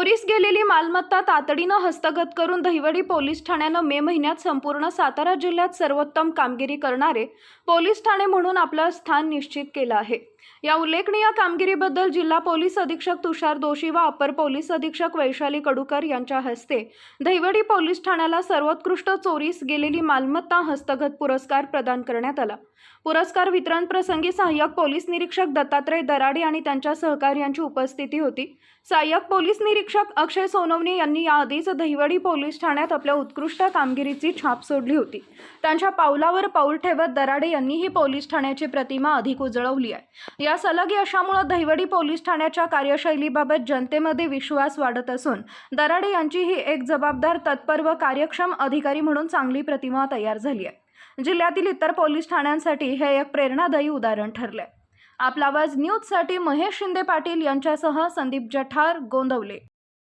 चोरीस गेलेली मालमत्ता तातडीनं हस्तगत करून दहिवडी पोलीस ठाण्यानं मे महिन्यात संपूर्ण सातारा जिल्ह्यात सर्वोत्तम कामगिरी करणारे पोलीस ठाणे म्हणून आपलं स्थान निश्चित केलं आहे. या उल्लेखनीय कामगिरीबद्दल जिल्हा पोलीस अधीक्षक तुषार दोशी व अपर पोलीस अधीक्षक वैशाली कडूकर यांच्या हस्ते दहिवडी पोलीस ठाण्याला सर्वोत्कृष्ट चोरीस गेलेली मालमत्ता हस्तगत पुरस्कार प्रदान करण्यात आला. पुरस्कार वितरण प्रसंगी सहाय्यक पोलीस निरीक्षक दत्तात्रय दराडे आणि त्यांच्या सहकार्यांची उपस्थिती होती. सहाय्यक पोलीस निरीक्षक अक्षय सोनवणे यांनी याआधीच दहिवडी पोलीस ठाण्यात आपल्या उत्कृष्ट कामगिरीची छाप सोडली होती. त्यांच्या पावलावर पाऊल ठेवत दराडे यांनीही पोलीस ठाण्याची प्रतिमा अधिक उजळवली आहे. या सलग यशामुळे दहिवडी पोलीस ठाण्याच्या कार्यशैलीबाबत जनतेमध्ये विश्वास वाढत असून दराडे यांची ही एक जबाबदार तत्पर व कार्यक्षम अधिकारी म्हणून चांगली प्रतिमा तयार झाली आहे. जिल्ह्यातील इतर पोलीस ठाण्यांसाठी हे एक प्रेरणादायी उदाहरण ठरले आपला आवाज न्यूजसाठी महेश शिंदे पाटील यांच्यासह संदीप जठार गोंदवले.